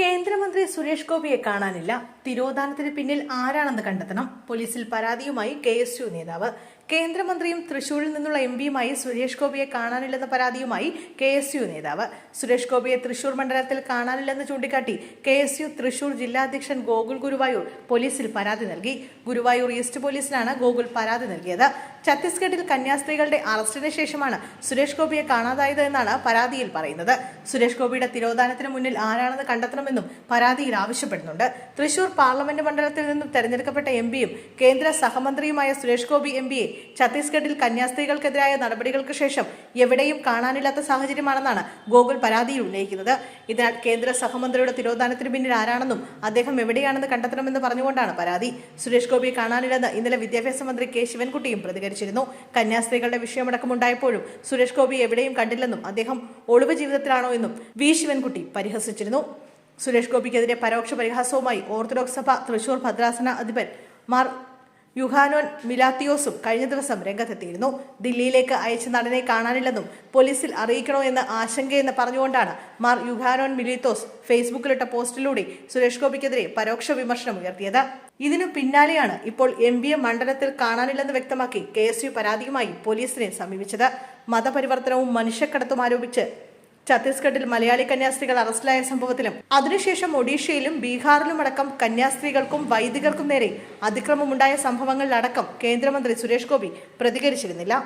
കേന്ദ്രമന്ത്രി സുരേഷ് ഗോപിയെ കാണാനില്ല. തിരോധാനത്തിന് പിന്നിൽ ആരാണെന്ന് കണ്ടെത്തണം. പോലീസിൽ പരാതിയുമായി കെ നേതാവ് കേന്ദ്രമന്ത്രിയും തൃശൂരിൽ നിന്നുള്ള എം പിയുമായി സുരേഷ് ഗോപിയെ കാണാനില്ലെന്ന പരാതിയുമായി കെ എസ് യു നേതാവ്. സുരേഷ് ഗോപിയെ തൃശൂർ മണ്ഡലത്തിൽ കാണാനില്ലെന്ന് ചൂണ്ടിക്കാട്ടി കെ എസ് യു തൃശൂർ ജില്ലാധ്യക്ഷൻ ഗോകുൽ ഗുരുവായൂർ പോലീസിൽ പരാതി നൽകി. ഗുരുവായൂർ ഈസ്റ്റ് പോലീസിനാണ് ഗോകുൽ പരാതി നൽകിയത്. ഛത്തീസ്ഗഡിൽ കന്യാസ്ത്രീകളുടെ അറസ്റ്റിന് ശേഷമാണ് സുരേഷ് ഗോപിയെ കാണാതായത് എന്നാണ് പരാതിയിൽ പറയുന്നത്. സുരേഷ് ഗോപിയുടെ തിരോധാനത്തിന് മുന്നിൽ ആരാണെന്ന് കണ്ടെത്തണമെന്നും പരാതിയിൽ ആവശ്യപ്പെടുന്നുണ്ട്. തൃശൂർ പാർലമെന്റ് മണ്ഡലത്തിൽ നിന്നും തെരഞ്ഞെടുക്കപ്പെട്ട എം പിയും കേന്ദ്ര സഹമന്ത്രിയുമായ സുരേഷ് ഗോപി എം പിയെ ഛത്തീസ്ഗഡിൽ കന്യാസ്ത്രീകൾക്കെതിരായ നടപടികൾക്ക് ശേഷം എവിടെയും കാണാനില്ലാത്ത സാഹചര്യമാണെന്നാണ് ഗോകുൽ പരാതിയിൽ ഉന്നയിക്കുന്നത്. ഇതിനാൽ കേന്ദ്ര സഹമന്ത്രിയുടെ തിരോധാനത്തിന് പിന്നിൽ ആരാണെന്നും അദ്ദേഹം എവിടെയാണെന്ന് കണ്ടെത്തണമെന്ന് പറഞ്ഞുകൊണ്ടാണ് പരാതി. സുരേഷ് ഗോപി കാണാനില്ലെന്ന് ഇന്നലെ വിദ്യാഭ്യാസ മന്ത്രി കെ ശിവൻകുട്ടിയും പ്രതികരിച്ചിരുന്നു. കന്യാസ്ത്രീകളുടെ വിഷയമടക്കമുണ്ടായപ്പോഴും സുരേഷ് ഗോപി എവിടെയും കണ്ടില്ലെന്നും അദ്ദേഹം ഒളിവ് ജീവിതത്തിലാണോ എന്നും വി ശിവൻകുട്ടി പരിഹസിച്ചിരുന്നു. സുരേഷ് ഗോപിക്കെതിരെ പരോക്ഷ പരിഹാസവുമായി ഓർത്തഡോക്സ് സഭ തൃശൂർ ഭദ്രാസന അധിപൻ മാർ യുഹാനോൻ മിലാത്തിയോസും കഴിഞ്ഞ ദിവസം രംഗത്തെത്തിയിരുന്നു. ദില്ലിയിലേക്ക് അയച്ച നടനെ കാണാനില്ലെന്നും പോലീസിൽ അറിയിക്കണോ എന്ന് ആശങ്കയെന്ന് പറഞ്ഞുകൊണ്ടാണ് മാർ യുഹാനോൻ മിലിത്തോസ് ഫേസ്ബുക്കിലിട്ട പോസ്റ്റിലൂടെ സുരേഷ് ഗോപിക്കെതിരെ പരോക്ഷ വിമർശനം ഉയർത്തിയത്. ഇതിനു പിന്നാലെയാണ് ഇപ്പോൾ എം ബി എ മണ്ഡലത്തിൽ കാണാനില്ലെന്ന് വ്യക്തമാക്കി കെ എസ് യു പരാതിയുമായി പോലീസിനെ സമീപിച്ചത്. മതപരിവർത്തനവും മനുഷ്യക്കടത്തും ആരോപിച്ച് ഛത്തീസ്ഗഡിൽ മലയാളി കന്യാസ്ത്രീകൾ അറസ്റ്റിലായ സംഭവത്തിലും അതിനുശേഷം ഒഡീഷയിലും ബീഹാറിലുമടക്കം കന്യാസ്ത്രീകൾക്കും വൈദികർക്കും നേരെ അതിക്രമമുണ്ടായ സംഭവങ്ങളിലടക്കം കേന്ദ്രമന്ത്രി സുരേഷ് ഗോപി പ്രതികരിച്ചിരുന്നില്ല